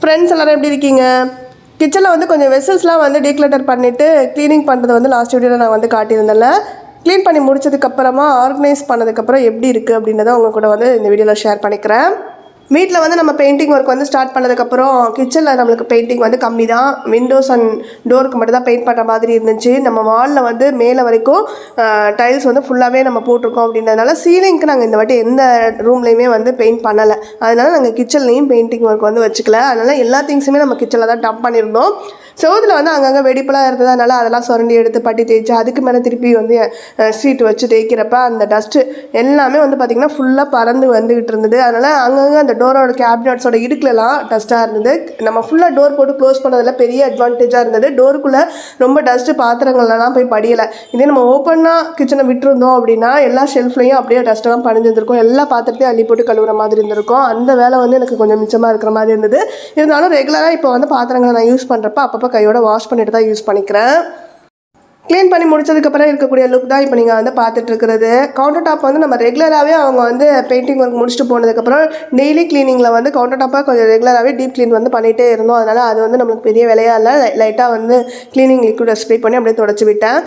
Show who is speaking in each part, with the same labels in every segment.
Speaker 1: Friends எல்லாரும் எப்படி இருக்கீங்க? கிச்சனில் வந்து கொஞ்சம் வெசல்ஸ்லாம் வந்து டீக்ளட்டர் பண்ணிவிட்டு க்ளீனிங் பண்ணுறது வந்து லாஸ்ட் வீடியோவில் நான் வந்து காட்டியிருந்தேன்ல. க்ளீன் பண்ணி முடிச்சதுக்கப்புறமா ஆர்கனைஸ் பண்ணதுக்கப்புறம் எப்படி இருக்குது அப்படின்றத உங்க கூட வந்து இந்த வீடியோவில் ஷேர் பண்ணிக்கிறேன். வீட்டில் வந்து நம்ம பெயிண்டிங் ஒர்க் வந்து ஸ்டார்ட் பண்ணதுக்கப்புறம் கிச்சனில் நம்மளுக்கு பெயிண்டிங் வந்து கம்மி தான் விண்டோஸ் அண்ட் டோருக்கு மட்டும் தான் பெயிண்ட் பண்ணுற மாதிரி இருந்துச்சு. நம்ம வாலில் வந்து மேலே வரைக்கும் டைல்ஸ் வந்து ஃபுல்லாகவே நம்ம போட்டிருக்கோம் அப்படின்றதுனால சீலிங்க்கு நாங்கள் இந்த வாட்டி எந்த ரூம்லேயுமே வந்து பெயிண்ட் பண்ணலை. அதனால நாங்கள் கிச்சன்லேயும் பெயிண்டிங் ஒர்க் வந்து வச்சுக்கல. அதனால் எல்லா திங்ஸுமே நம்ம கிச்சனில் தான் டம்ப் பண்ணியிருந்தோம். செவுத்தில் வந்து அங்கங்கே வெடிப்பெல்லாம் இருந்ததுனால அதெல்லாம் சுரண்டி எடுத்து பட்டி தேய்ச்சி அதுக்கு மேலே திருப்பி வந்து ஸ்வீட் வச்சு தேய்க்கிறப்ப அந்த டஸ்ட்டு எல்லாமே வந்து பார்த்திங்கன்னா ஃபுல்லாக பறந்து வந்துக்கிட்டு இருந்தது. அதனால் அங்கங்கே அந்த டோரோட கேபினட்ஸோட இடுக்குலலாம் டஸ்ட்டாக இருந்தது. நம்ம ஃபுல்லாக டோர் போட்டு க்ளோஸ் பண்ணதில் பெரிய அட்வான்டேஜாக இருந்தது. டோருக்குள்ளே ரொம்ப டஸ்ட்டு பாத்திரங்கள்லாம் போய் படியலை. இதே நம்ம ஓப்பனாக கிச்சனை விட்டுருந்தோம் அப்படின்னா எல்லா ஷெல்ஃப்லையும் அப்படியே டஸ்ட்டெல்லாம் பணிஞ்சிருந்திருக்கும். எல்லா பாத்திரத்தையும் அள்ளி போட்டு கழுவுற மாதிரி இருந்திருக்கும். அந்த வேலை வந்து எனக்கு கொஞ்சம் மிச்சமாக இருக்கிற மாதிரி இருந்தது. இருந்தாலும் ரெகுலராக இப்போ வந்து பாத்திரங்களை நான் யூஸ் பண்ணுறப்ப அப்பப்போ கையோட வாஷ் பண்ணிட்டு தான் யூஸ் பண்ணிக்கிறேன். க்ளீன் பண்ணி முடிச்சதுக்கப்புறம் இருக்கக்கூடிய லுக் தான் இப்போ நீங்கள் வந்து பார்த்துட்டு இருக்கிறது. கவுண்டர் டாப் வந்து நம்ம ரெகுலராகவே அவங்க வந்து பெயிண்டிங் ஒர்க் முடிச்சுட்டு போனதுக்கப்புறம் டெய்லி க்ளீனிங்கில் வந்து கவுண்டர் டாப்பாக கொஞ்சம் ரெகுலராகவே டீப் க்ளீன் வந்து பண்ணிகிட்டே இருந்தோம். அதனால் அது வந்து நம்மளுக்கு பெரிய வேலையாக இல்லை. லைட்டாக வந்து க்ளீனிங் லிக்விட் ஸ்ப்ரே பண்ணி அப்படியே தொடச்சி விட்டேன்.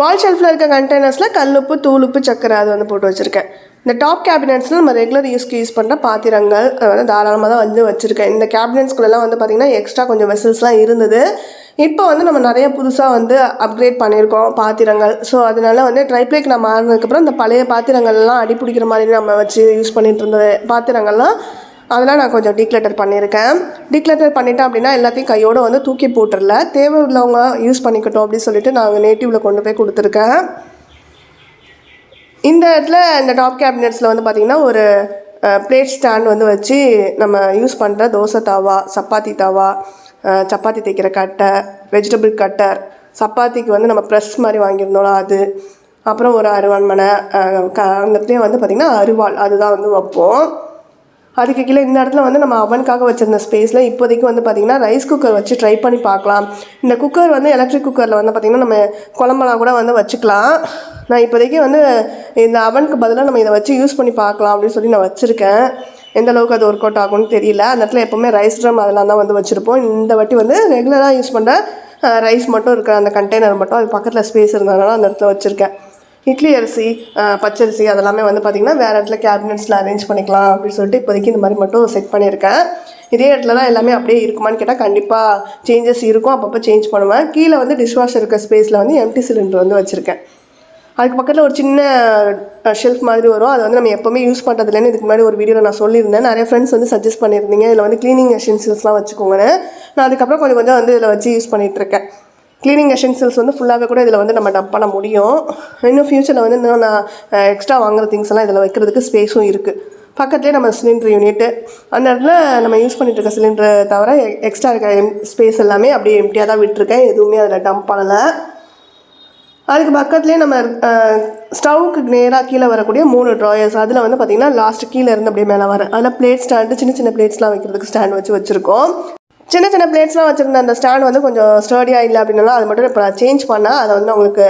Speaker 1: வால் ஷெல்ஃபில் இருக்க கண்டெய்னர்ஸில் கல்லுப்பு தூளுப்பு சக்கரை அது வந்து போட்டு வச்சுருக்கேன். இந்த டாப் கேபினட்ஸில் நம்ம ரெகுலர் யூஸ்க்கு யூஸ் பண்ணுற பாத்திரங்கள் வந்து தாராளமாக தான் வந்து வச்சுருக்கேன். இந்த கேபினட்ஸ்குள்ளெல்லாம் வந்து பார்த்திங்கன்னா எக்ஸ்ட்ரா கொஞ்சம் வெசல்ஸ்லாம் இருந்தது. இப்போ வந்து நம்ம நிறைய புதுசாக வந்து அப்கிரேட் பண்ணியிருக்கோம் பாத்திரங்கள். ஸோ அதனால வந்து ட்ரைப்ளேக் நான் மாறினதுக்கப்புறம் இந்த பழைய பாத்திரங்கள்லாம் அடி பிடிக்கிற மாதிரி நம்ம வச்சு யூஸ் பண்ணிகிட்டு இருந்த பாத்திரங்கள்லாம். அதெல்லாம் நான் கொஞ்சம் டீக்ளட்டர் பண்ணியிருக்கேன். டீக்ளட்டர் பண்ணிட்டேன் அப்படின்னா எல்லாத்தையும் கையோடு வந்து தூக்கி போட்டுடல தேவை உள்ளவங்க யூஸ் பண்ணிக்கட்டும் அப்படின்னு சொல்லிட்டு நாங்கள் நேட்டிவில் கொண்டு போய் கொடுத்துருக்கேன். இந்த இடத்துல இந்த டாப் கேபினெட்ஸில் வந்து பார்த்திங்கன்னா ஒரு பிளேட் ஸ்டாண்ட் வந்து வச்சு நம்ம யூஸ் பண்ணுற தோசை தாவா சப்பாத்தி தாவா சப்பாத்தி தைக்கிற கட்டை வெஜிடபிள் கட்டர் சப்பாத்திக்கு வந்து நம்ம ப்ரெஸ் மாதிரி வாங்கியிருந்தோம்ல அது. அப்புறம் ஒரு அருவான்மனை மனை க அந்த இடத்துலையும் வந்து பார்த்திங்கன்னா அருவாள் அதுதான் வந்து வைப்போம். அதுக்கு கீழே இந்த இடத்துல வந்து நம்ம அவனுக்காக வச்சிருந்த ஸ்பேஸில் இப்போதைக்கு வந்து பார்த்திங்கன்னா ரைஸ் குக்கர் வச்சு ட்ரை பண்ணி பார்க்கலாம். இந்த குக்கர் வந்து எலக்ட்ரிக் குக்கரில் வந்து பார்த்திங்கன்னா நம்ம குழம்பெல்லாம் கூட வந்து வச்சுக்கலாம். நான் இப்போதைக்கு வந்து இந்த அவனுக்கு பதிலாக நம்ம இதை வச்சு யூஸ் பண்ணி பார்க்கலாம் அப்படின்னு சொல்லி நான் வச்சுருக்கேன். எந்த அளவுக்கு அது ஒர்க் அவுட் ஆகும்னு தெரியல. அந்த இடத்துல எப்போவுமே ரைஸ் ட்ரம் அதெல்லாம் தான் வந்து வச்சுருப்போம். இந்த வாட்டி வந்து ரெகுலராக யூஸ் பண்ணுற ரைஸ் மட்டும் இருக்கிற அந்த கண்டெய்னர் மட்டும் அது பக்கத்தில் ஸ்பேஸ் இருந்ததுனால அந்த இடத்துல வச்சுருக்கேன். இட்லி அரிசி பச்சரிசி அதெல்லாமே வந்து பார்த்திங்கன்னா வேறு இடத்துல கேபினெட்ஸில் அரேஞ்ச் பண்ணிக்கலாம் அப்படின்னு சொல்லிட்டு இப்போதைக்கு இந்த மாதிரி மட்டும் செட் பண்ணியிருக்கேன். இதே இடத்துல தான் எல்லாமே அப்படியே இருக்குமான்னு கேட்டால் கண்டிப்பாக சேஞ்சஸ் இருக்கும். அப்பப்போ சேஞ்ச் பண்ணுவேன். கீழே வந்து டிஷ்வாஷர் இருக்க ஸ்பேஸில் வந்து எம்டி சிலிண்டர் வந்து வச்சுருக்கேன். அதுக்கு பக்கத்தில் ஒரு சின்ன ஷெல்ஃப் மாதிரி வரும். அது வந்து நம்ம எப்போவுமே யூஸ் பண்ணுறதுலேன்னு இதுக்கு முன்னாடி ஒரு வீடியோவில் நான் சொல்லியிருந்தேன். நிறைய ஃப்ரெண்ட்ஸ் வந்து சஜஸ்ட் பண்ணியிருந்தீங்க. இதில் வந்து க்ளீனிங் எசென்சியல்ஸ்லாம் வச்சுக்கோங்கன்னு. நான் அதுக்கப்புறம் கொஞ்சம் கொஞ்சம் வந்து இதில் வச்சு யூஸ் பண்ணிகிட்ருக்கேன் க்ளீனிங் எசென்சியல்ஸ் வந்து ஃபுல்லாகவே கூட இதில் வந்து நம்ம டம்ப் பண்ண முடியும். இன்னும் ஃப்யூச்சரில் வந்து இன்னும் நான் எக்ஸ்ட்ரா வாங்குற திங்ஸ் எல்லாம் இதில் வைக்கிறதுக்கு ஸ்பேஸும் இருக்குது பக்கத்துலேயே நம்ம சிலிண்டர் யூனிட்டு அந்த இடத்துல நம்ம யூஸ் பண்ணிகிட்டு இருக்க சிலிண்டரை தவிர எக்ஸ்ட்ரா இருக்க ஸ்பேஸ் எல்லாமே அப்படியே எம்டியாக தான் விட்டுருக்கேன். எதுவுமே அதில் டம்ப் பண்ணலை. அதுக்கு பக்கத்துலேயே நம்ம ஸ்டவ்வுக்கு நேராக கீழே வரக்கூடிய மூணு ட்ராயர்ஸ் அதில் வந்து பார்த்திங்கன்னா லாஸ்ட் கீழே இருந்து அப்படியே மேலே வர அதில் பிளேட் ஸ்டாண்டு சின்ன சின்ன பிளேட்ஸ்லாம் வைக்கிறதுக்கு ஸ்டாண்ட் வச்சு வச்சுருக்கோம். சின்ன சின்ன பிளேட்ஸ்லாம் வச்சுருந்த அந்த ஸ்டாண்ட் வந்து கொஞ்சம் ஸ்டர்டியாக இல்லை அப்படின்னாலும் அது மட்டும் இப்போ நான் சேஞ்ச் பண்ணேன் அதை வந்து உங்களுக்கு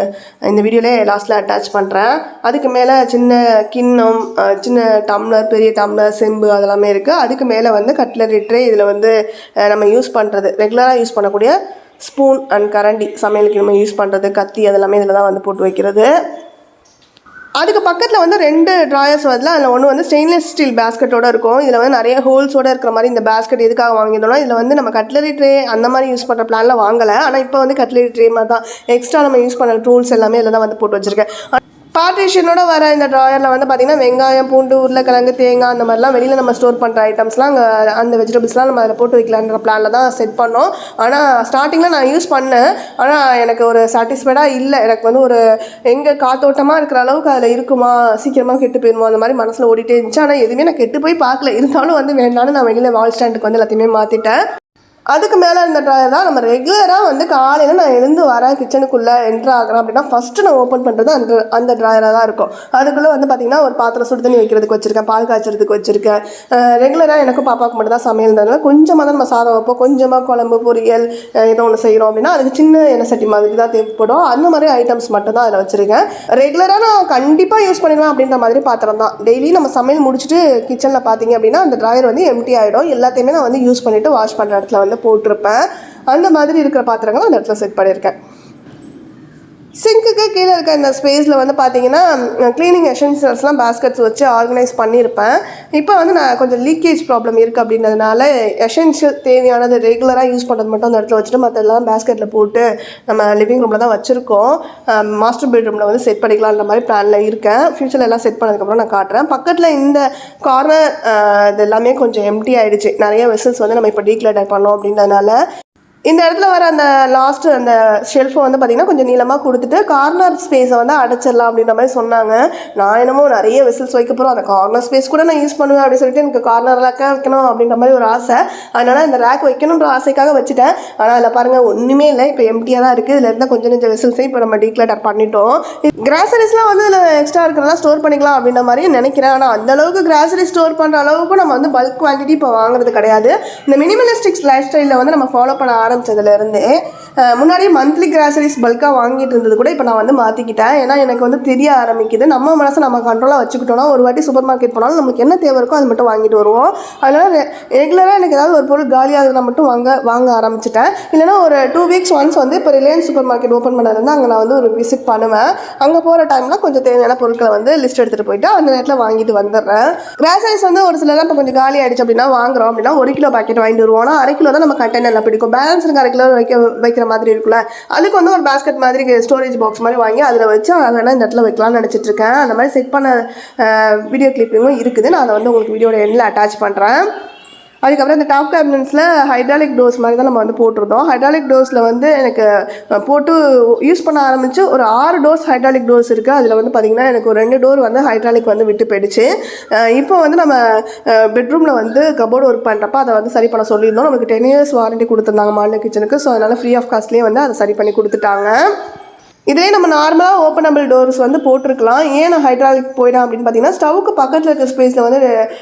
Speaker 1: இந்த வீடியோலே லாஸ்ட்டில் அட்டாச் பண்ணுறேன் அதுக்கு மேலே சின்ன கிண்ணம் சின்ன டம்ளர் பெரிய டம்ளர் செம்பு அதெல்லாமே இருக்குது அதுக்கு மேலே வந்து கட்லரி ட்ரே இதில் வந்து நம்ம யூஸ் பண்ணுறது ரெகுலராக யூஸ் பண்ணக்கூடிய ஸ்பூன் அண்ட் கரண்டி சமையலுக்கு நம்ம யூஸ் பண்ணுறது கத்தி அதெல்லாமே இதில் தான் வந்து போட்டு வைக்கிறது. அதுக்கு பக்கத்தில் வந்து ரெண்டு ட்ராயர்ஸ் வரல அதில் ஒன்று வந்து ஸ்டெயின்லெஸ் ஸ்டீல் பேஸ்கெட்டோட இருக்கும். இதில் வந்து நிறைய ஹோல்ஸோட இருக்கிற மாதிரி இந்த பேஸ்கெட் எதுக்காக வாங்கியிருந்தோம்னா இதில் வந்து நம்ம கட்லரி ட்ரே அந்த மாதிரி யூஸ் பண்ணுற பிளானில் வாங்கலை. ஆனால் இப்போ வந்து கட்லரி ட்ரே மாதிரி தான். எக்ஸ்ட்ரா நம்ம யூஸ் பண்ணுற டூல்ஸ் எல்லாமே இதில் தான் வந்து போட்டு வச்சுருக்கேன். பார்ட்டிஷனோட வர இந்த ட்ராயரில் வந்து பார்த்திங்கன்னா வெங்காயம் பூண்டு உருளைக்கிழங்கு தேங்காய் அந்த மாதிரிலாம் வெளியில் நம்ம ஸ்டோர் பண்ணுற ஐட்டம்ஸ்லாம் அங்கே அந்த வெஜிடபிள்ஸ்லாம் நம்ம அதில் போட்டு வைக்கலான்ற பிளானில் தான் செட் பண்ணோம். ஆனால் ஸ்டார்டிங்கில் நான் யூஸ் பண்ணேன். ஆனால் எனக்கு ஒரு சாட்டிஸ்ஃபைடாக இல்லை. எனக்கு வந்து ஒரு எங்கே காத்தோட்டமாக இருக்கிற அளவுக்கு அதில் இருக்குமா சீக்கிரமாக கெட்டு போயிடுமா அந்த மாதிரி மனசில் ஓடிட்டே இருந்துச்சு. ஆனால் எதுவுமே நான் கெட்டு போய் பார்க்கல. இருந்தாலும் வந்து வேண்டாம்னு நான் வெளியில் வால் ஸ்டாண்டுக்கு வந்து எல்லாத்தையுமே மாற்றிட்டேன் அதுக்கு மேலே இருந்த ட்ராயர் தான் நம்ம ரெகுலராக வந்து காலையில் நான் எழுந்து வரேன் கிச்சனுக்குள்ளே என்ட்ரு ஆகிறேன் அப்படின்னா ஃபஸ்ட்டு நான் ஓப்பன் பண்ணுறது அந்த அந்த ட்ராயராக தான் இருக்கும். அதுக்குள்ளே வந்து பார்த்திங்கன்னா ஒரு பாத்திரம் சுடு தண்ணி வைக்கிறதுக்கு வச்சுருக்கேன் பால் காய்ச்சறதுக்கு வச்சுருக்கேன். ரெகுலராக எனக்கும் பாப்பாவுக்கு மட்டும் தான் சமையல்ன்றதுனால கொஞ்சமாக தான் நம்ம சாதம் வைப்போம். கொஞ்சமாக குழம்பு பொரியல் ஏதோ ஒன்று செய்கிறோம் அப்படின்னா அதுக்கு சின்ன எண்ணெய் சட்டி மாதிரி தான் தேவைப்படும். அந்த மாதிரி ஐட்டம்ஸ் மட்டும் தான் அதில் வச்சுருக்கேன். ரெகுலராக நான் கண்டிப்பாக யூஸ் பண்ணிடுவேன் அப்படின்ற மாதிரி பாத்திரம் தான். டெய்லி நம்ம சமையல் முடிச்சுட்டு கிச்சனில் பார்த்தீங்க அப்படின்னா அந்த ட்ராயர் வந்து எம்டி ஆகிடும் எல்லாத்தையுமே நான் வந்து யூஸ் பண்ணிவிட்டு வாஷ் பண்ணுற இடத்துல வந்து போட்டிருப்பேன். அந்த மாதிரி இருக்கிற பாத்திரங்களை அந்த இடத்துல செட் பண்ணியிருக்கேன். சிங்க்குக்கு கீழே இருக்க இந்த ஸ்பேஸில் வந்து பார்த்தீங்கன்னா க்ளீனிங் எசென்சியல்ஸ்லாம் பேஸ்கெட்ஸ் வச்சு ஆர்கனைஸ் பண்ணியிருப்பேன் இப்போ வந்து நான் கொஞ்சம் லீக்கேஜ் ப்ராப்ளம் இருக்குது அப்படின்றதுனால எசென்ஷியல் தேவையானது ரெகுலராக யூஸ் பண்ணுறது மட்டும் அந்த இடத்துல வச்சுட்டு மற்றெல்லாம் பேஸ்கெட்டில் போட்டு நம்ம லிவிங் ரூமில் தான் வச்சுருக்கோம். மாஸ்டர் பெட்ரூமில் வந்து செட் பண்ணிக்கலான்ற மாதிரி பிளானில் இருக்கேன். ஃப்யூச்சரில் எல்லாம் செட் பண்ணதுக்கப்புறம் நான் காட்டுறேன். பக்கத்தில் இந்த கார்னர் இது எல்லாமே கொஞ்சம் எம்டி ஆகிடுச்சு நிறைய வெசல்ஸ் வந்து நம்ம இப்போ டீக்ளேட்டர் பண்ணோம் அப்படின்றதுனால இந்த இடத்துல வர அந்த லாஸ்ட் அந்த ஷெல்ஃபை வந்து பார்த்திங்கன்னா கொஞ்சம் நீளமாக கொடுத்துட்டு கார்னர் ஸ்பேஸை வந்து அடைச்சிடலாம் அப்படின்ற மாதிரி சொன்னாங்க. நான் என்னமோ நிறைய வெசல்ஸ் வைக்க போகிறோம் அந்த கார்னர் ஸ்பேஸ் கூட நான் யூஸ் பண்ணுவேன் அப்படின்னு சொல்லிட்டு எனக்கு கார்னர் ரேக்காக வைக்கணும் அப்படின்ற மாதிரி ஒரு ஆசை. அதனால் இந்த ரேக் வைக்கணுன்ற ஆசைக்காக வச்சுட்டேன். ஆனால் அதில் பாருங்கள் ஒன்றுமே இல்லை. இப்போ எம்டியாக தான் இருக்குது இதில் இருந்தால் கொஞ்சம் கொஞ்சம் வெசல்ஸை இப்போ நம்ம டீக்ளேட்டர் பண்ணிட்டோம். கிராசரிஸ்லாம் வந்து இதில் எக்ஸ்ட்ரா இருக்கிறதெல்லாம் ஸ்டோர் பண்ணிக்கலாம் அப்படின்ற மாதிரி நினைக்கிறேன். ஆனால் அந்த அளவுக்கு கிராசரி ஸ்டோர் பண்ணுற அளவுக்கு நம்ம வந்து பல்க் குவான்டிட்டி இப்போ வாங்குறது கிடையாது. இந்த மினிமலிஸ்டிக்ஸ் லைஃப் ஸ்டைலில் வந்து நம்ம ஃபாலோ பண்ண ஆரம்பித்ததுலேருந்து முன்னாடியே மந்த்லி கிராசரிஸ் பல்காக வாங்கிட்டு இருந்தது கூட இப்போ நான் வந்து மாற்றிக்கிட்டேன் ஏன்னா எனக்கு வந்து தெரிய ஆரம்பிக்குது. நம்ம மனசை நம்ம கண்ட்ரோலாக வச்சுக்கிட்டோம்னா ஒரு வாட்டி சூப்பர் மார்க்கெட் போனாலும் நமக்கு என்ன தேவை இருக்கோ அது மட்டும் வாங்கிட்டு வருவோம். அதனால் ரெகுலராக எனக்கு ஏதாவது ஒரு பொருள் காலியாக நான் மட்டும் வாங்க வாங்க ஆரம்பிச்சிட்டேன். இல்லைன்னா ஒரு டூ வீக்ஸ் ஒன்ஸ் வந்து இப்போ ரிலையன்ஸ் சூப்பர் மார்க்கெட் ஓப்பன் பண்ணதுலேருந்து அங்கே நான் வந்து ஒரு விசிட் பண்ணுவேன். அங்கே போகிற டைமில் கொஞ்சம் தேவையான பொருட்களை வந்து லிஸ்ட் எடுத்துகிட்டு போயிட்டு அந்த நேரத்தில் வாங்கிட்டு வந்துடுறேன். கிராசரிஸ் வந்து ஒரு சிலலாம் இப்போ கொஞ்சம் காலி ஆகிடுச்சு அப்படின்னா வாங்குறோம் அப்படின்னா ஒரு கிலோ பாக்கெட் வாங்கிட்டு வருவோம். ஆனால் அரை கிலோ தான் நம்ம கண்டெய்னரில் பிடிக்கும். பேலன்ஸ் இருக்க அரை கிலோ வைக்க வைக்கிற மாதிரி இருக்குல்ல? அதுக்கு வந்து ஒரு பேஸ்கெட் மாதிரி ஸ்டோரேஜ் பாக்ஸ் மாதிரி வாங்கி அதில் வச்சு அழகான இந்த இடத்துல வைக்கலாம்னு நினச்சிட்டு இருக்கேன் அந்த மாதிரி செட் பண்ண வீடியோ கிளிப்பிங்கும் இருக்குது. நான் அதை வந்து உங்களுக்கு வீடியோட எண்டில் அட்டாச் பண்ணுறேன் அதுக்கப்புறம் இந்த டாப் கேபினட்ஸில் ஹைட்ராலிக் டோஸ் மாதிரி தான் நம்ம வந்து போட்டிருந்தோம். ஹைட்ராலிக் டோஸில் வந்து எனக்கு போட்டு யூஸ் பண்ண ஆரம்பித்து ஒரு ஆறு டோர்ஸ் ஹைட்ராலிக் டோர்ஸ் இருக்குது அதில் வந்து பார்த்திங்கன்னா எனக்கு ஒரு ரெண்டு டோர் வந்து ஹைட்ராலிக் வந்து விட்டு போயிடுச்சு. இப்போ வந்து நம்ம பெட்ரூமில் வந்து கபோர்டு ஒர்க் பண்ணுறப்ப அதை வந்து சரி பண்ண சொல்லியிருந்தோம். நமக்கு டென் இயர்ஸ் வாரண்டி கொடுத்துருந்தாங்க மாடல் கிச்சனுக்கு ஸோ அதனால் ஃப்ரீ ஆஃப் காஸ்ட்லேயே வந்து அதை சரி பண்ணி கொடுத்துட்டாங்க. இதிலே நம்ம நார்மலாக ஓப்பனபிள் டோர்ஸ் வந்து போட்டிருக்கலாம். ஏன் நான் ஹைட்ராலிக் போயிடும் அப்படின்னு பார்த்தீங்கன்னா ஸ்டவ்வுக்கு பக்கத்தில் இருக்க ஸ்பேஸில் வந்து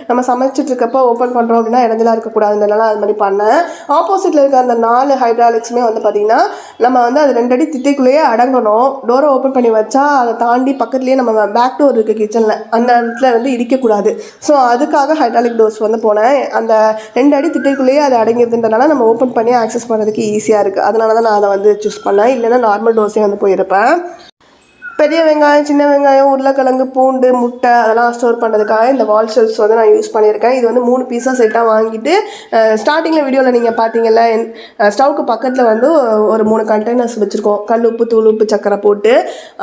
Speaker 1: நம்ம சமைச்சிட்டு இருக்கப்போ ஓப்பன் பண்ணுறோம் அப்படின்னா இடஞ்சலாக இருக்கக்கூடாதுனால அது மாதிரி பண்ணேன். ஆப்போசிட்டில் இருக்க அந்த நாலு ஹைட்ராலிக்ஸுமே வந்து பார்த்திங்கன்னா நம்ம வந்து அது ரெண்டு அடி திட்டிக்குள்ளேயே அடங்கணும். டோரை ஓப்பன் பண்ணி வச்சா அதை தாண்டி பக்கத்துலேயே நம்ம பேக் டோர் இருக்குது கிச்சனில் அந்த இடத்துல வந்து இடிக்கக்கூடாது. ஸோ அதுக்காக ஹைட்ராலிக் டோர்ஸ் வந்து போனேன். அந்த ரெண்டு அடி திட்டிக்குள்ளேயே அது அடங்கியதுன்றனால நம்ம ஓப்பன் பண்ணி ஆக்சஸ் பண்ணுறதுக்கு ஈஸியாக இருக்குது அதனால தான் நான் அதை வந்து சூஸ் பண்ணேன். இல்லைன்னா நார்மல் டோஸே வந்து போயிருப்பேன். tá? பெரிய வெங்காயம் சின்ன வெங்காயம் உருளைக்கிழங்கு பூண்டு முட்டை அதெல்லாம் ஸ்டோர் பண்ணுறதுக்காக இந்த வால் ஷெல்ஸ் வந்து நான் யூஸ் பண்ணியிருக்கேன். இது வந்து மூணு பீஸாக செட்டாக வாங்கிட்டு ஸ்டார்டிங்கில் வீடியோவில் நீங்கள் பார்த்தீங்கல்ல ஸ்டவ்க்கு பக்கத்தில் வந்து ஒரு மூணு கண்டெய்னர்ஸ் வச்சுருக்கோம். கல் உப்பு தூள் உப்பு சக்கரை போட்டு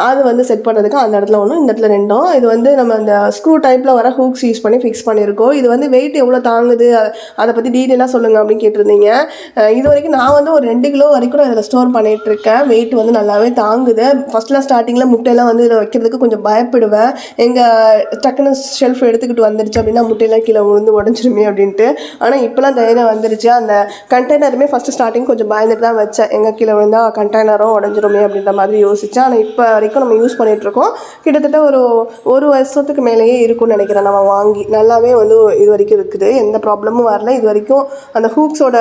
Speaker 1: அது வந்து செட் பண்ணுறதுக்கு அந்த இடத்துல ஒன்றும் இந்த இடத்துல ரெண்டும். இது வந்து நம்ம இந்த ஸ்க்ரூ டைப்பில் வர ஹூக்ஸ் யூஸ் பண்ணி ஃபிக்ஸ் பண்ணியிருக்கோம். இது வந்து வெயிட் எவ்வளோ தாங்குது அதை பற்றி டீட்டெயிலாக சொல்லுங்கள் அப்படின்னு கேட்டிருந்தீங்க. இது வரைக்கும் நான் வந்து ஒரு ரெண்டு கிலோ வரைக்கும் நான் இதில் ஸ்டோர் பண்ணிகிட்ருக்கேன் இருக்கேன். வெயிட் வந்து நல்லாவே தாங்குது. ஃபஸ்ட்டில் ஸ்டார்டிங்கில் முட்டையெல்லாம் வந்து இதில் வைக்கிறதுக்கு கொஞ்சம் பயப்படுவேன். எங்கள் டக்குன்னு ஷெல்ஃப் எடுத்துக்கிட்டு வந்துடுச்சு அப்படின்னா முட்டையெல்லாம் கீழே விழுந்து உடஞ்சிருமே அப்படின்ட்டு. ஆனால் இப்போலாம் தைரியம் வந்துருச்சு. அந்த கண்டெய்னருமே ஃபஸ்ட்டு ஸ்டார்டிங் கொஞ்சம் பயந்துட்டு தான் வச்சேன். எங்கள் கீழே விழுந்தால் கண்டெய்னரும் உடஞ்சிருமே அப்படின்ற மாதிரி யோசித்தேன் ஆனால் இப்போ வரைக்கும் நம்ம யூஸ் பண்ணிகிட்ருக்கோம் இருக்கோம். கிட்டத்தட்ட ஒரு ஒரு வருஷத்துக்கு மேலேயே இருக்கும்னு நினைக்கிறேன் நம்ம வாங்கி. நல்லாவே வந்து இது வரைக்கும் இருக்குது. எந்த ப்ராப்ளமும் வரல. இது வரைக்கும் அந்த ஹூக்ஸோட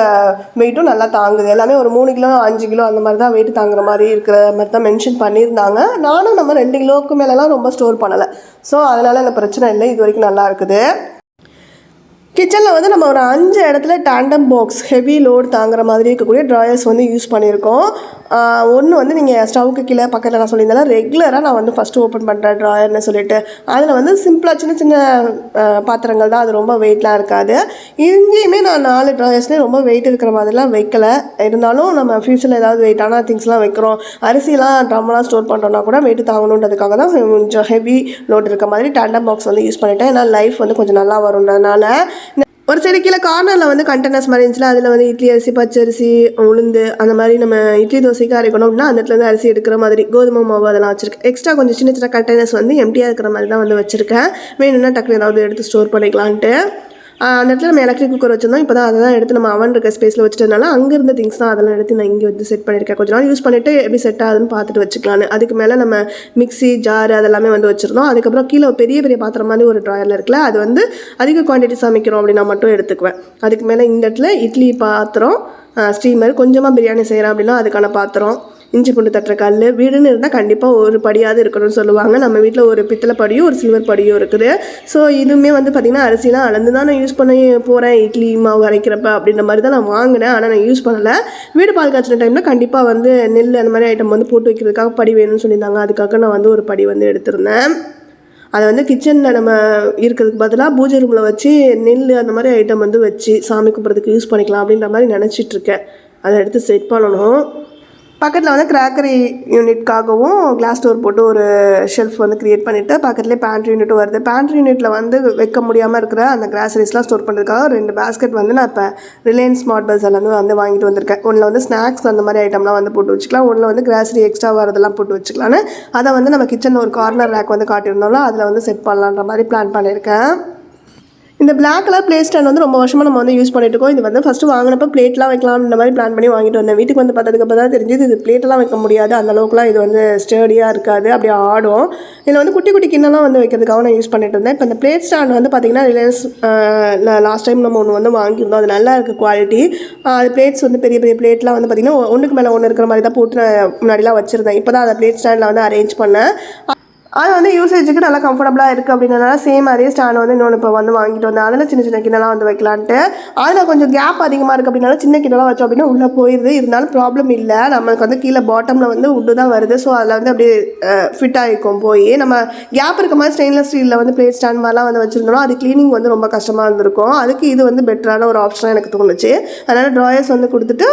Speaker 1: வெயிட்டும் நல்லா தாங்குது. எல்லாமே ஒரு மூணு கிலோ அஞ்சு கிலோ அந்த மாதிரி தான் வெயிட் தாங்குற மாதிரி இருக்கிற மாதிரி தான் மென்ஷன் பண்ணியிருந்தாங்க. நானும் நம்ம ரெண்டு கிலோவுக்கு மேலெலாம் ரொம்ப ஸ்டோர் பண்ணலை. ஸோ அதனால் அந்த பிரச்சனை இல்லை. இது வரைக்கும் நல்லா இருக்குது. கிச்சனில் வந்து நம்ம ஒரு அஞ்சு இடத்துல டேண்டம் பாக்ஸ் ஹெவி லோட் தாங்குற மாதிரி இருக்கக்கூடிய ட்ராயர்ஸ் வந்து யூஸ் பண்ணியிருக்கோம். ஒன்று வந்து நீங்கள் ஸ்டவ்வுக்கு கீழே பக்கத்தில் நான் சொல்லியிருந்தேன் ரெகுலராக நான் வந்து ஃபஸ்ட்டு ஓப்பன் பண்ணுறேன் ட்ராயர்னு சொல்லிட்டு அதில் வந்து சிம்பிளாக சின்ன சின்ன பாத்திரங்கள் தான் அது ரொம்ப வெயிட்லாம் இருக்காது. இங்கேயுமே நான் நாலு ட்ராயர்ஸ்லேயும் ரொம்ப வெயிட் இருக்கிற மாதிரிலாம் வைக்கல. இருந்தாலும் நம்ம ஃப்யூச்சரில் ஏதாவது வெயிட்டான திங்ஸ்லாம் வைக்கிறோம். அரிசிலாம் ட்ரம்லாம் ஸ்டோர் பண்ணுறோம்னா கூட வெயிட் தாங்கணுன்றதுக்காக தான் கொஞ்சம் ஹெவி லோட் இருக்க மாதிரி டேண்டம் பாக்ஸ் வந்து யூஸ் பண்ணிட்டேன். ஏன்னா லைஃப் வந்து கொஞ்சம் நல்லா வரும்ன்றதுனால ஒரு சைடு கீழே கார்னரில் வந்து கண்டெய்னர்ஸ் மாதிரி இருந்துச்சுல அதில் வந்து இட்லி அரிசி பச்சரிசி உளுந்து அந்த மாதிரி நம்ம இட்லி தோசைக்கு அரைக்கணும் அப்படின்னா அந்த இடத்துல அரிசி எடுக்கிற மாதிரி கோதுமை மாவு அதெல்லாம் வச்சிருக்கேன். எக்ஸ்ட்ரா கொஞ்சம் சின்ன சின்ன கண்டெய்னர்ஸ் வந்து எம்டியாக இருக்கிற மாதிரி தான் வந்து வச்சுருக்கேன். வேணும்னா டக்குனு ஏதாவது எடுத்து ஸ்டோர் பண்ணிக்கலான்ட்டு அந்த இடத்துல நம்ம எலக்ட்ரிக் குக்கர் வச்சிருந்தோம். இப்போ தான் அதெல்லாம் எடுத்து நம்ம அவன் இருக்க ஸ்பேஸில் வச்சுட்டதுனால அங்கே இருந்த திங்ஸ் தான் அதெல்லாம் எடுத்து நான் இங்கே வந்து செட் பண்ணியிருக்கேன். கொஞ்ச நாள் யூஸ் பண்ணிவிட்டு எப்படி செட் ஆகுதுன்னு பார்த்துட்டு வச்சுக்கலான்னு அதுக்கு மேலே நம்ம மிக்ஸி ஜார் அதெல்லாமே வந்து வச்சுருந்தோம். அதுக்கப்புறம் கீழே பெரிய பெரிய பாத்திரம் மாதிரி ஒரு ட்ராயரில் இருக்குல்ல அது வந்து அதிக குவான்டிட்டி சமைக்கிறோம் அப்படின்னா மட்டும் எடுத்துக்குவேன். அதுக்கு மேலே இந்த இடத்துல இட்லி பாத்திரம் ஸ்டீமர் கொஞ்சமாக பிரியாணி செய்கிறேன் அப்படின்னா அதுக்கான பாத்திரம். இஞ்சி பூண்டு தட்டுற கல் வீடுன்னு இருந்தால் கண்டிப்பாக ஒரு படியாவது இருக்கணும்னு சொல்லுவாங்க. நம்ம வீட்டில் ஒரு பித்தளை படியும் ஒரு சில்வர் படியும் இருக்குது. ஸோ இதுவுமே வந்து பார்த்திங்கன்னா அரிசிலாம் அளந்து தான் நான் யூஸ் பண்ணி போகிறேன் இட்லி மாவு அரைக்கிறப்ப அப்படின்ற மாதிரி தான் நான் வாங்கினேன். ஆனால் நான் யூஸ் பண்ணலை. வீடு பால் காய்ச்சின டைமில் கண்டிப்பாக வந்து நெல் அந்த மாதிரி ஐட்டம் வந்து போட்டு வைக்கிறதுக்காக படி வேணும்னு சொல்லியிருந்தாங்க. அதுக்காக நான் வந்து ஒரு படி வந்து எடுத்திருந்தேன். அதை வந்து கிச்சனில் நம்ம இருக்கிறதுக்கு பதிலாக பூஜை ரூமில் வச்சு நெல் அந்த மாதிரி ஐட்டம் வந்து வச்சு சாமி கும்பிட்றதுக்கு யூஸ் பண்ணிக்கலாம் அப்படின்ற மாதிரி நினச்சிட்ருக்கேன் அதை எடுத்து செட் பண்ணணும். பக்கத்தில் வந்து கிராக்கரி யூனிட்காகவும் கிளாஸ் டோர் போட்டு ஒரு ஷெல்ஃப் வந்து க்ரியேட் பண்ணிவிட்டு பக்கத்துலேயே பேண்ட்ரி யூனிட்டும் வருது. பேண்ட்ரி யூனிட்டில் வந்து வைக்க முடியாமல் இருக்கிற அந்த கிராசரிஸ்லாம் ஸ்டோர் பண்ணுறதுக்காக ரெண்டு பேஸ்கெட் வந்து நான் இப்போ ரிலையன்ஸ் ஸ்மார்ட் பஸ்ஸில் வந்து வாங்கிட்டு வந்திருக்கேன். ஒன்றில் வந்து ஸ்நாக்ஸ் அந்த மாதிரி ஐட்டம்லாம் வந்து போட்டு வச்சுக்கலாம். ஒன்றில் வந்து கிராசரி எக்ஸ்ட்ரா வரதெல்லாம் போட்டு வச்சுக்கலான்னு அதை வந்து நம்ம கிச்சனில் ஒரு கார்னர் ரேக் வந்து காட்டியிருந்தோம்ல அதில் வந்து செட் பண்ணலான்ற மாதிரி பிளான் பண்ணியிருக்கேன். இந்த பிளாக் கலர் பிளே ஸ்டாண்ட் வந்து ரொம்ப வருஷமாக நம்ம வந்து யூஸ் பண்ணிட்டு இருக்கோம். இது வந்து ஃபஸ்ட்டு வாங்கினப்ப பிளேட்லாம் வைக்கலாம்ன்ற மாதிரி பிளான் பண்ணி வாங்கிட்டு வந்தேன். வீட்டுக்கு வந்து பார்த்ததுக்கு தான் தெரிஞ்சது இது பிளேட்லாம் வைக்க முடியாது. அந்த அளவுக்குலாம் இது வந்து ஸ்டேடியாக இருக்காது. அப்படியே ஆடும். இதில் வந்து குட்டி குட்டி கிண்ணலாம் வந்து வைக்கிறதுக்காக நான் யூஸ் பண்ணிட்டு இருந்தேன். இப்போ இந்த பிளேட் ஸ்டாண்ட் வந்து பார்த்திங்கன்னா ரிலையன்ஸ் லாஸ்ட் டைம் நம்ம ஒன்று வந்து வாங்கியிருந்தோம். அது நல்லா இருக்குது குவாலிட்டி அது பிளேட்ஸ் வந்து பெரிய பெரிய பிளேட்லாம் வந்து பார்த்திங்கன்னா ஒன்றுக்கு மேலே ஒன்று இருக்கிற மாதிரி தான் போட்டு நான் முன்னாடிலாம் வச்சுருந்தேன். இப்போ தான் அதை பிளேட் ஸ்டாண்டில் வந்து அரேஞ்ச் பண்ணேன். அது வந்து யூசேஜுக்கு நல்லா கம்ஃபர்டபுளாக இருக்குது அப்படின்றனால சேம் அதே ஸ்டாண்ட் வந்து இன்னொன்று இப்போ வந்து வாங்கிட்டு வந்தேன் அதில் சின்ன சின்ன கிண்ணலாம் வந்து வைக்கலான்ட்டு. அதில் கொஞ்சம் கேப் அதிகமாக இருக்குது அப்படின்னால சின்ன கிண்ணலாம் வச்சோம் அப்படின்னா உள்ளே போயிடுது இருந்தாலும் ப்ராப்ளம் இல்லை. நம்மளுக்கு வந்து கீழே பாட்டமில் வந்து உட்டு தான் வருது. ஸோ அதில் வந்து அப்படியே ஃபிட் ஆகிருக்கும் போய். நம்ம கேப் இருக்க மாதிரி ஸ்டெயின்லெஸ் ஸ்டீலில் வந்து பிளேட் ஸ்டாண்ட் மாதிரிலாம் வந்து வச்சுருந்தோம் அது க்ளீனிங் வந்து ரொம்ப கஷ்டமாக இருந்திருக்கும். அதுக்கு இது வந்து பெட்டரான ஒரு ஆப்ஷனாக எனக்கு தோணுச்சு. அதனால் ட்ராயர்ஸ் வந்து கொடுத்துட்டு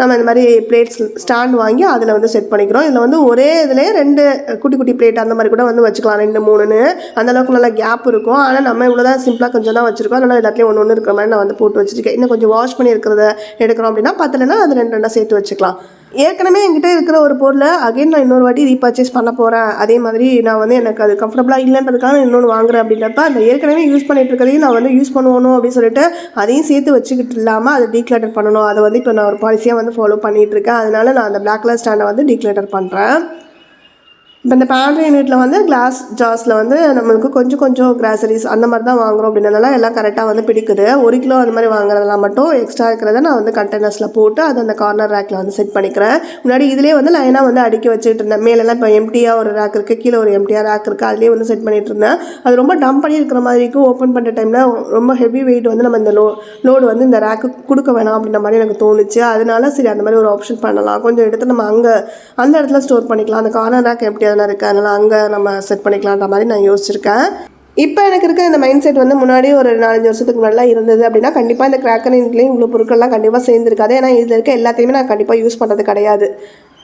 Speaker 1: நம்ம இந்த மாதிரி பிளேட்ஸ் ஸ்டாண்ட் வாங்கி அதில் வந்து செட் பண்ணிக்கிறோம். இதில் வந்து ஒரே இதுலேயே ரெண்டு குட்டி குட்டி பிளேட் அந்த மாதிரி கூட வந்து வச்சுக்கலாம். ரெண்டு மூணுன்னு. அந்த அளவுக்கு நல்லா கேப் இருக்கும். ஆனால் நம்ம இவ்வளோ தான் சிம்பிளாக கொஞ்சம் தான் வச்சுருக்கோம். அதனால் எல்லாத்துலேயும் ஒன்று ஒன்று இருக்கிற மாதிரி நான் வந்து போட்டு வச்சுருக்கேன். இன்னும் கொஞ்சம் வாஷ் பண்ணி இருக்கிறத எடுக்கிறோம் அப்படின்னா பத்தலைன்னா அது ரெண்டு ரெண்டாக சேர்த்து வச்சுக்கலாம். ஏற்கனவே என்கிட்ட இருக்கிற ஒரு பொருளை அகைன் நான் இன்னொரு வாட்டி ரீபர்ச்சேஸ் பண்ண போகிறேன் அதே மாதிரி நான் வந்து எனக்கு அது கம்ஃபர்டபுளாக இல்லைன்றதுக்காக இன்னொன்று வாங்குறேன் அப்படின்றப்ப அந்த ஏற்கனவே யூஸ் பண்ணிட்டு இருக்கிறதையும் நான் வந்து யூஸ் பண்ணணும் அப்படின்னு சொல்லிட்டு அதையும் சேர்த்து வச்சுக்கிட்டு இல்லாமல் அதை டீக்ளேட்டர் பண்ணணும். அதை வந்து இப்போ நான் ஒரு பாலிசியாக வந்து ஃபாலோ பண்ணிகிட்டு இருக்கேன். அதனால நான் அந்த பிளாக் கலர் ஸ்டாண்டை வந்து டீக்ளேட்டர் பண்ணுறேன் இப்போ இந்த பேண்ட்ரி யூனிட்டில் வந்து கிளாஸ் ஜார்ஸில் வந்து நம்மளுக்கு கொஞ்சம் கொஞ்சம் கிராசரிஸ் அந்த மாதிரி தான் வாங்குறோம் அப்படின்றதுனால எல்லாம் கரெக்டாக வந்து பிடிக்குது. ஒரு கிலோ அந்த மாதிரி வாங்குறதெல்லாம் மட்டும் எக்ஸ்ட்ரா இருக்கிறத நான் வந்து கண்டெய்னர்ஸில் போட்டு அதை அந்த கார்னர் ரேக்கில் வந்து செட் பண்ணிக்கிறேன். முன்னாடி இதிலே வந்து லைனாக வந்து அடுக்கி வச்சுட்டு இருந்தேன். மேலெல்லாம் இப்போ எம்டியாக ஒரு ரேக் இருக்குது கீழே ஒரு எம்டியாக ரேக் இருக்குது அதுலேயே வந்து செட் பண்ணிட்டு இருந்தேன். அது ரொம்ப டம்ப் பண்ணி இருக்கிற மாதிரி இருக்கும் ஓப்பன் பண்ணுற டைமில் ரொம்ப ஹெவி வெயிட் வந்து நம்ம இந்த லோ லோடு வந்து இந்த ரேக்கு கொடுக்க வேணாம் அப்படின்ற மாதிரி எனக்கு தோணுச்சு. அதனால சரி அந்த மாதிரி ஒரு ஆப்ஷன் பண்ணலாம். கொஞ்சம் எடுத்து நம்ம அங்கே அந்த இடத்துல ஸ்டோர் பண்ணிக்கலாம். அந்த கார்னர் ரேக் எப்படி அதெல்லாம் இருக்குது அதனால் அங்கே நம்ம செட் பண்ணிக்கலான்ற மாதிரி நான் யோசிச்சிருக்கேன். இப்போ எனக்கு இருக்க இந்த மைண்ட் செட் வந்து முன்னாடி ஒரு நாலஞ்சு வருஷத்துக்கு முன்னாடிலாம் இருந்தது அப்படின்னா கண்டிப்பாக இந்த கிராக்கர் இவ்வளோ பொருட்கள்லாம் கண்டிப்பாக சேர்ந்துருக்காது. ஏன்னா இதில் இருக்க எல்லாத்தையுமே நான் கண்டிப்பாக யூஸ் பண்ணுறது கிடையாது.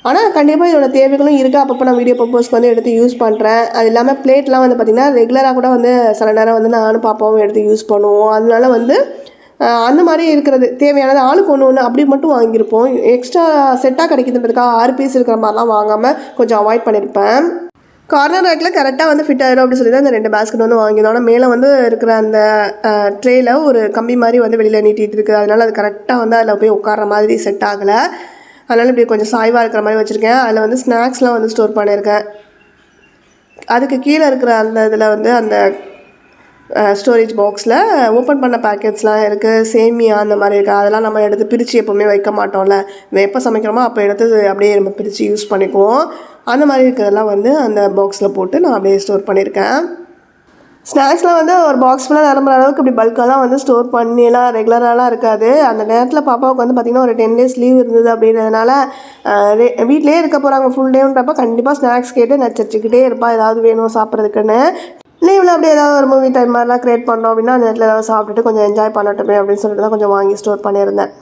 Speaker 1: ஆனால் கண்டிப்பாக இதோட தேவைகளும் இருக்குது அப்பப்போ நான் வீடியோ பர்பஸ்க்கு வந்து எடுத்து யூஸ் பண்ணுறேன் அது இல்லாமல் பிளேட்லாம் வந்து பார்த்திங்கன்னா ரெகுலராக கூட வந்து சில நேரம் வந்து நானும் பாப்பாவும் எடுத்து யூஸ் பண்ணுவோம். அதனால வந்து அந்த மாதிரி இருக்கிறது. தேவையானது ஆளுக்கு ஒன்று ஒன்று அப்படி மட்டும் வாங்கியிருப்போம். எக்ஸ்ட்ரா செட்டாக கிடைக்குதுன்றதுக்காக ஆறு பீஸ் இருக்கிற மாதிரிலாம் வாங்காமல் கொஞ்சம் அவாய்ட் பண்ணியிருப்பேன். கார்னர் ரேக்கில் கரெக்டாக வந்து ஃபிட் ஆகிடும் அப்படின்னு சொல்லி தான் இந்த ரெண்டு பேஸ்கெட் வந்து வாங்கினோம் ஆனால் மேலே வந்து இருக்கிற அந்த ட்ரேயில் ஒரு கம்பி மாதிரி வந்து வெளியில் நீட்டிகிட்டு இருக்குது அதனால் அது கரெக்டாக வந்து அதில் போய் உட்கார்ற மாதிரி செட் ஆகலை. அதனால் இப்படி கொஞ்சம் சாய்வாக இருக்கிற மாதிரி வச்சுருக்கேன். அதில் வந்து ஸ்நாக்ஸ்லாம் வந்து ஸ்டோர் பண்ணியிருக்கேன். அதுக்கு கீழே இருக்கிற அந்த இதில் வந்து அந்த ஸ்டோரேஜ் பாக்ஸில் ஓப்பன் பண்ண பேக்கெட்ஸ்லாம் இருக்குது சேமியா அந்த மாதிரி இருக்குது அதெல்லாம் நம்ம எடுத்து பிரித்து எப்போவுமே வைக்க மாட்டோம்ல. எப்போ சமைக்கிறோமோ அப்போ எடுத்து அப்படியே நம்ம பிரித்து யூஸ் பண்ணிக்குவோம். அந்த மாதிரி இருக்கிறதெல்லாம் வந்து அந்த பாக்ஸில் போட்டு நான் அப்படியே ஸ்டோர் பண்ணியிருக்கேன். ஸ்நாக்ஸ்லாம் வந்து ஒரு பாக்ஸ் ஃபுல்லாக நிரம்புற அளவுக்கு இப்படி பல்காலாம் வந்து ஸ்டோர் பண்ணிலாம் ரெகுலராலாம் இருக்காது. அந்த நேரத்தில் பாப்பாவுக்கு வந்து பார்த்திங்கன்னா ஒரு டென் டேஸ் லீவ் இருந்தது அப்படின்றதுனால அஹ், வீட்டிலேயே இருக்க போகிறாங்க ஃபுல் டேன்றப்ப கண்டிப்பாக ஸ்நாக்ஸ் கேட்டு நச்சரிச்சுக்கிட்டே இருப்பா. ஏதாவது வேணும் சாப்பிட்றதுக்குன்னு. லீவில் அப்படியே ஏதாவது ஒரு மூவி டைம் மாதிரிலாம் க்ரியேட் பண்ணோம் அப்படின்னா அந்த நேரத்தில் ஏதாவது சாப்பிட்டுட்டு கொஞ்சம் என்ஜாய் பண்ணட்டுமே அப்படின்னு சொல்லிட்டு தான் கொஞ்சம் வாங்கி ஸ்டோர் பண்ணியிருந்தேன்.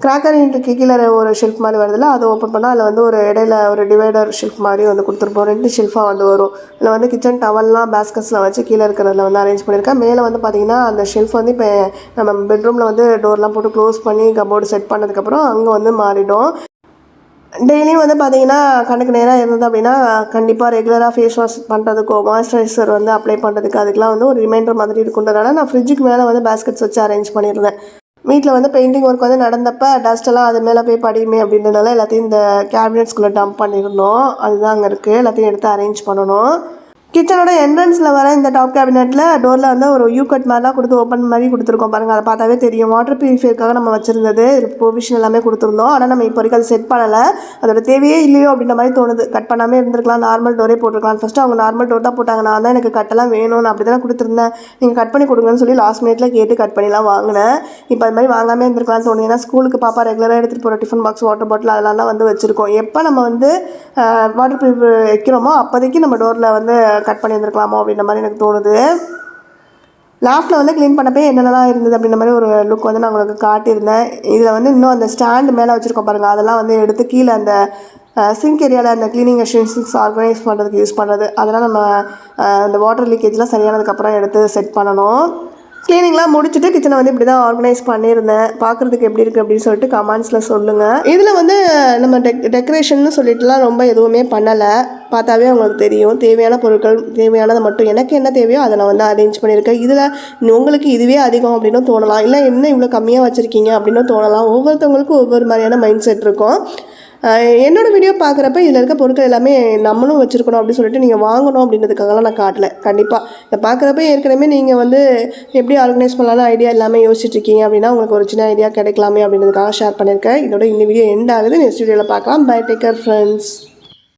Speaker 1: கிராக்கர் இன்ட்டு கீழே ஒரு ஷெல்ஃப் மாதிரி வருதுல்ல அதை ஓப்பன் பண்ணால் அதில் வந்து ஒரு இடையில ஒரு டிவைடர் ஷெல்ஃப் மாதிரி வந்து கொடுத்துருப்போம். ரெண்டு ஷெல்ஃபாக வந்து வரும். இதில் வந்து கிச்சன் டவல்லாம் பேஸ்கட்ஸில் வச்சு கீழே இருக்கிறதுல வந்து அரேஞ்ச் பண்ணியிருக்கேன். மேலே வந்து பார்த்தீங்கன்னா அந்த ஷெல்ஃப் வந்து இப்போ நம்ம பெட்ரூமில் வந்து டோர்லாம் போட்டு க்ளோஸ் பண்ணி கபோர்டு செட் பண்ணதுக்கப்புறம் அங்கே வந்து மாறிடும் டெய்லியும் வந்து பார்த்தீங்கன்னா கண்ணுக்கு நேராக இருந்தது அப்படின்னா கண்டிப்பாக ரெகுலராக ஃபேஸ் வாஷ் பண்ணுறதுக்கோ மாய்ஸ்சரைசர் வந்து அப்ளை பண்ணுறதுக்கு அதுக்கெலாம் வந்து ஒரு ரிமைண்டர் மாதிரி இருக்குன்றதுனால நான் ஃப்ரிட்ஜுக்கு மேலே வந்து பேஸ்கெட்ஸ் வச்சு அரேஞ்ச் பண்ணியிருந்தேன். வீட்டில் வந்து பெயிண்டிங் ஒர்க் வந்து நடந்தப்ப டஸ்ட்டெல்லாம் அது மேலே போய் படியுமே அப்படின்றதுனால எல்லாத்தையும் இந்த கேபினெட்ஸ்குள்ளே டம்ப் பண்ணியிருந்தோம். அதுதான் அங்கே இருக்குது எல்லாத்தையும் எடுத்து அரேஞ்ச் பண்ணணும். கிச்சனோட என்ட்ரன்ஸில் வர இந்த டாப் கேபினெட்டில் டோரில் வந்து ஒரு யூ கட் மாதிரிலாம் கொடுத்து ஓப்பன் மாதிரி கொடுத்துருக்கோம் பாருங்கள் அதை பார்த்தாவே தெரியும். வாட்டர் ப்யூரிஃபைக்காக நம்ம வச்சுருந்தது. ப்ரொவிஷன் எல்லாமே கொடுத்துருந்தோம். ஆனால் நம்ம இப்போ வரைக்கும் அதை செட் பண்ணலை. அதோட தேவையே இல்லையோ அப்படின்ற மாதிரி தோணுது. கட் பண்ணாமே இருந்திருக்கலாம். நார்மல் டோரே போட்டிருக்கலாம். ஃபஸ்ட்டு அவங்க நார்மல் டோர் தான் போட்டாங்க. நான் தான் எனக்கு கட்டெல்லாம் வேணும். நான் அப்படி தானே கொடுத்துருந்தேன். நீங்கள் கட் பண்ணி கொடுங்கன்னு சொல்லி லாஸ்ட் மினிட்ல கேட்டு கட் பண்ணிலாம் வாங்கினேன். இப்போ அது மாதிரி வாங்காமல் இருந்திருக்கலாம்னு தோணுது. ஏன்னா ஸ்கூலுக்கு பாப்பா ரெகுலராக எடுத்துகிட்டு போகிற டிஃபன் பாக்ஸ் வாட்டர் பாட்டில் அதெல்லாம் தான் வந்து வச்சுருக்கோம். எப்போ நம்ம வந்து வாட்டர் ப்யூரிஃபை வைக்கிறோமோ அப்போதைக்கு நம்ம டோரில் வந்து கட் பண்ணியிருந்துருக்கலாமோ அப்படின்ற மாதிரி எனக்கு தோணுது. லாஸ்ட்டில் வந்து க்ளீன் பண்ணப்பே என்னென்னலாம் இருந்தது அப்படின்ற மாதிரி ஒரு லுக் வந்து நான் உங்களுக்கு காட்டியிருந்தேன். இதில் வந்து இன்னும் அந்த ஸ்டாண்டு மேலே வச்சுருக்கோம் பாருங்கள் அதெல்லாம் வந்து எடுத்து கீழே அந்த சிங்க் ஏரியாவில் அந்த க்ளீனிங் மிஷின்ஸ் ஆர்கனைஸ் பண்ணுறதுக்கு யூஸ் பண்ணுறது அதெல்லாம் நம்ம அந்த வாட்டர் லீக்கேஜ்லாம் சரியானதுக்கப்புறம் எடுத்து செட் பண்ணணும். க்ளீனிங்லாம் முடிச்சுட்டு கிச்சனை வந்து இப்படி தான் ஆர்கனைஸ் பண்ணியிருந்தேன். பார்க்குறதுக்கு எப்படி இருக்குது அப்படின்னு சொல்லிட்டு கமெண்ட்ஸில் சொல்லுங்கள் இதில் வந்து நம்ம டெக் டெக்கரேஷன் சொல்லிட்டுலாம் ரொம்ப எதுவுமே பண்ணலை. பார்த்தாவே உங்களுக்கு தெரியும். தேவையான பொருட்கள் தேவையானதை மட்டும் எனக்கு என்ன தேவையோ அதை நான் வந்து அரேஞ்ச் பண்ணியிருக்கேன். இதில் உங்களுக்கு இதுவே அதிகம் அப்படின்னு தோணலாம். இல்லை என்ன இவ்வளோ கம்மியாக வச்சுருக்கீங்க அப்படின்னு தோணலாம். ஒவ்வொருத்தவங்களுக்கும் ஒவ்வொரு மாதிரியான மைண்ட் செட் இருக்கும். என்னோடய வீடியோ பார்க்குறப்ப இதில் இருக்க பொருட்கள் எல்லாமே நம்மளும் வச்சுருக்கணும் அப்படின்னு சொல்லிட்டு நீங்கள் வாங்கணும் அப்படின்றதுக்காகலாம் நான் காட்டல. கண்டிப்பாக இதை பார்க்குறப்ப ஏற்கனவே நீங்கள் வந்து எப்படி ஆர்கனைஸ் பண்ணலாம்னு ஐடியா எல்லாமே யோசிச்சுட்டு இருக்கீங்க அப்படின்னா உங்களுக்கு ஒரு சின்ன ஐடியா கிடைக்கலாமே அப்படின்றதுக்காக ஷேர் பண்ணியிருக்கேன். இதோட இந்த வீடியோ எண்ட் ஆகுது. நெக்ஸ்ட் வீடியோவில் பார்க்கலாம். By taker friends